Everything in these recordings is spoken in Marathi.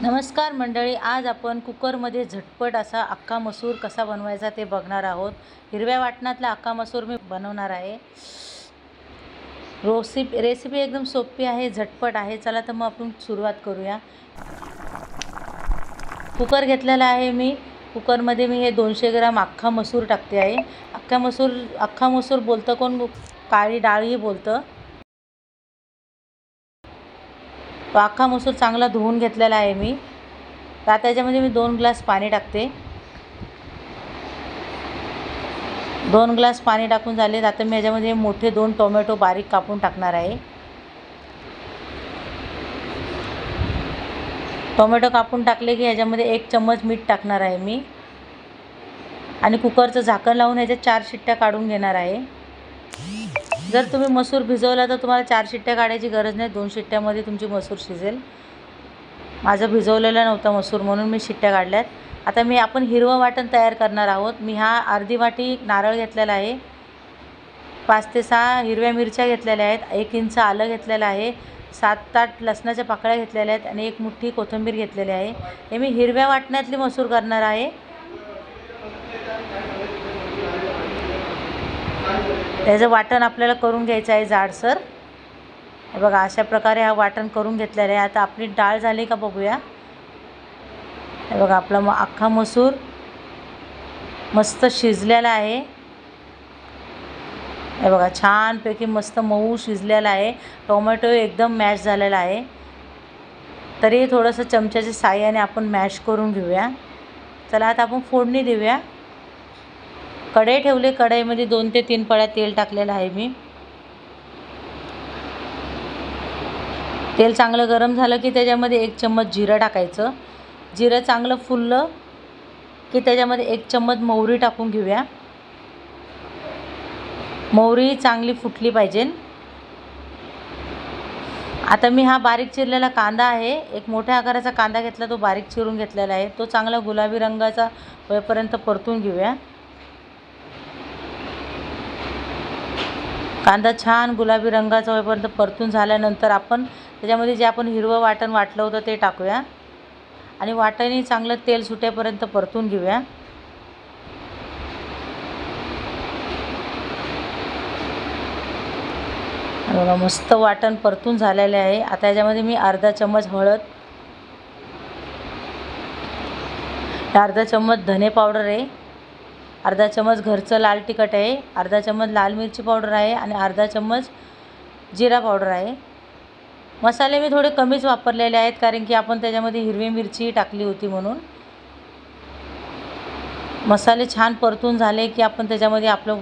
नमस्कार मंडळी आज आपण कुकरमध्ये झटपट असा अख्खा मसूर कसा बनवायचा ते बघणार आहोत. हिरव्या वाटणातला अख्खा मसूर मी बनवणार आहे. रोसिप रेसिपी एकदम सोपी आहे झटपट आहे. चला तर मग आपण सुरुवात करूया. कुकर घेतलेला आहे मी. कुकरमध्ये मी हे दोनशे ग्राम अख्खा मसूर टाकते आहे. अख्खा मसूर अख्खा मसूर बोलतं कोण? काळी डाळही बोलतं. तो अख्खा मसूर चांगला धुवून घेतलेला आहे मी. तर आता याच्यामध्ये मी दोन ग्लास पाणी टाकते. दोन ग्लास पाणी टाकून झाले. आता मी याच्यामध्ये मोठे दोन टोमॅटो बारीक कापून टाकणार आहे. टोमॅटो कापून टाकले की याच्यामध्ये एक चम्मच मीठ टाकणार आहे मी. आणि कुकरचं झाकण लावून याच्यात चार शिट्ट्या काढून घेणार आहे. जर तुम्ही मसूर भिजवला तर तुम्हाला चार शिट्ट्या काढायची गरज नाही. दोन शिट्ट्यामध्ये तुमची मसूर शिजेल. माझं भिजवलेलं नव्हतं मसूर म्हणून मी शिट्ट्या काढल्यात. आता मी आपण हिरवं वाटण तयार करणार आहोत. मी हा अर्धी वाटी नारळ घेतलेला आहे. पाच ते सहा हिरव्या मिरच्या घेतलेल्या आहेत. एक इंच आलं घेतलेलं आहे. सात आठ लसणाच्या पाकळ्या घेतलेल्या आहेत आणि एक मुठ्ठी कोथिंबीर घेतलेली आहे. हे मी हिरव्या वाटण्यातली मसूर करणार आहे. त्याचं वाटण आपल्याला करून घ्यायचं आहे जाडसर. हे बघा अशा प्रकारे हा वाटण करून घेतलेलं आहे. आता आपली डाळ झाली का बघूया. हे बघा आपला मग अख्खा मसूर मस्त शिजलेला आहे. हे बघा छानपैकी मस्त मऊ शिजलेला आहे. टोमॅटो एकदम मॅश झालेला आहे. तरी थोडंसं चमच्याच्या साह्याने आपण मॅश करून घेऊया. चला आता आपण फोडणी देऊया. कढई ठेवले कढईमध्ये दोन ते तीन पळ्या तेल टाकलेलं आहे मी. तेल चांगलं गरम झालं की त्याच्यामध्ये एक चम्मच जिरं टाकायचं. जिरं चांगलं फुललं की त्याच्यामध्ये एक चम्मच मोहरी टाकून घेऊया. मोहरी चांगली फुटली पाहिजे. आता मी हा बारीक चिरलेला कांदा आहे. एक मोठ्या आकाराचा कांदा घेतला तो बारीक चिरून घेतलेला आहे. तो चांगला गुलाबी रंगाचा होईपर्यंत परतून घेऊया. कांदा छान गुलाबी रंगाचा होईपर्यंत परतून झाल्यानंतर आपण त्याच्यामध्ये जे आपण हिरवं वाटण वाटलं होतं ते टाकूया. आणि वाटणही चांगलं तेल सुटेपर्यंत परतून घेऊया. बघा मस्त वाटण परतून झालेले आहे. आता याच्यामध्ये मी अर्धा चम्मच हळद अर्धा चम्मच धने पावडर आहे. अर्धा चम्मच घरचं लाल तिखट आहे अर्धा चम्मच लाल मिरची पावडर आहे आणि अर्धा चम्मच जिरा पावडर आहे. मसाले मी थोडे कमीच वापरलेले आहेत कारण की आपण त्याच्यामध्ये हिरवी मिरचीही टाकली होती म्हणून. मसाले छान परतून झाले की आपण त्याच्यामध्ये आपलं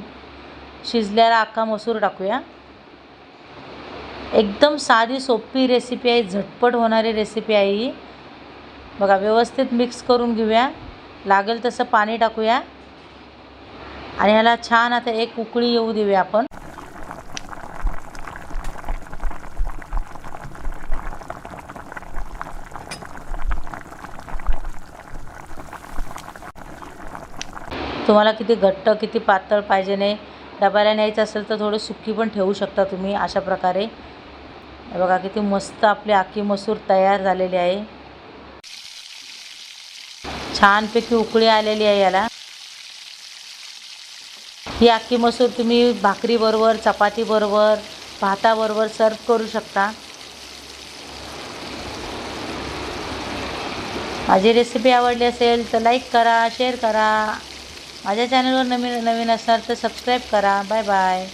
शिजलेला अख्खा मसूर टाकूया. एकदम साधी सोपी रेसिपी आहे झटपट होणारी रेसिपी आहे ही. बघा व्यवस्थित मिक्स करून घेऊया. लागेल तसं पाणी टाकूया. आणि ह्याला छान आता एक उकळी येऊ देऊया आपण. तुम्हाला किती घट्ट किती पातळ पाहिजे नाही. डब्याला न्यायचं असेल तर थोडं सुकी पण ठेवू शकता तुम्ही अशा प्रकारे. बघा किती मस्त आपली आखी मसूर तयार झालेली आहे. छानपैकी उकळी आलेली आहे याला. ही अख्खी मसूर तुम्ही भाकरीबरोबर चपातीबरोबर भाताबरोबर सर्व करू शकता. माझी रेसिपी आवडली असेल तर लाईक करा शेअर करा. माझ्या चॅनलवर नवीन नवीन असणार तर सबस्क्राईब करा. Bye bye